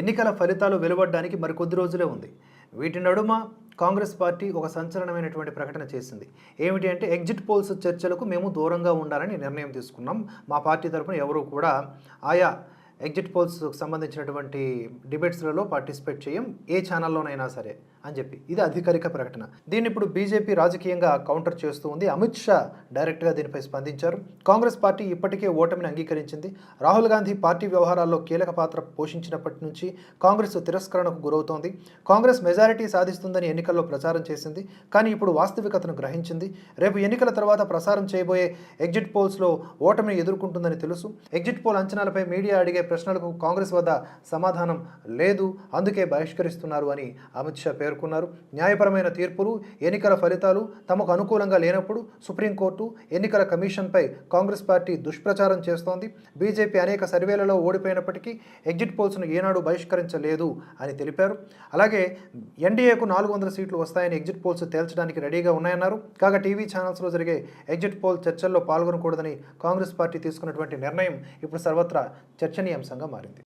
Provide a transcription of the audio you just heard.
ఎన్నికల ఫలితాలు వెలువడడానికి మరికొద్ది రోజులే ఉంది. వీటి నడుమ కాంగ్రెస్ పార్టీ ఒక సంచలనమైనటువంటి ప్రకటన చేసింది. ఏమిటి అంటే ఎగ్జిట్ పోల్స్ చర్చలకు మేము దూరంగా ఉండాలని నిర్ణయం తీసుకున్నాం. మా పార్టీ తరఫున ఎవరు కూడా ఆయా ఎగ్జిట్ పోల్స్కి సంబంధించినటువంటి డిబేట్స్లలో పార్టిసిపేట్ చేయం ఏ ఛానల్లోనైనా సరే అని చెప్పి. ఇది అధికారిక ప్రకటన. దీన్ని ఇప్పుడు బీజేపీ రాజకీయంగా కౌంటర్ చేస్తూ ఉంది. అమిత్ షా డైరెక్ట్గా దీనిపై స్పందించారు. కాంగ్రెస్ పార్టీ ఇప్పటికే ఓటమిని అంగీకరించింది. రాహుల్ గాంధీ పార్టీ వ్యవహారాల్లో కీలక పాత్ర పోషించినప్పటి నుంచి కాంగ్రెస్ తిరస్కరణకు గురవుతోంది. కాంగ్రెస్ మెజారిటీ సాధిస్తుందని ఎన్నికల్లో ప్రచారం చేసింది. కానీ ఇప్పుడు వాస్తవికతను గ్రహించింది. రేపు ఎన్నికల తర్వాత ప్రసారం చేయబోయే ఎగ్జిట్ పోల్స్లో ఓటమిని ఎదుర్కొంటుందని తెలుసు. ఎగ్జిట్ పోల్ అంచనాలపై మీడియా అడిగే ప్రశ్నలకు కాంగ్రెస్ వద్ద సమాధానం లేదు అందుకే బహిష్కరిస్తున్నారు అని అమిత్ షా పేర్కొన్నారు. న్యాయపరమైన తీర్పులు ఎన్నికల ఫలితాలు తమకు అనుకూలంగా లేనప్పుడు సుప్రీంకోర్టు ఎన్నికల కమిషన్పై కాంగ్రెస్ పార్టీ దుష్ప్రచారం చేస్తోంది. బీజేపీ అనేక సర్వేలలో ఓడిపోయినప్పటికీ ఎగ్జిట్ పోల్స్ను ఏనాడు బహిష్కరించలేదు అని తెలిపారు. అలాగే ఎన్డీఏకు నాలుగు వందల సీట్లు వస్తాయని ఎగ్జిట్ పోల్స్ తేల్చడానికి రెడీగా ఉన్నాయన్నారు. కాగా టీవీ ఛానల్స్లో జరిగే ఎగ్జిట్ పోల్ చర్చల్లో పాల్గొనకూడదని కాంగ్రెస్ పార్టీ తీసుకున్నటువంటి నిర్ణయం ఇప్పుడు సర్వత్రా చర్చనీయ అంశంగా మారింది.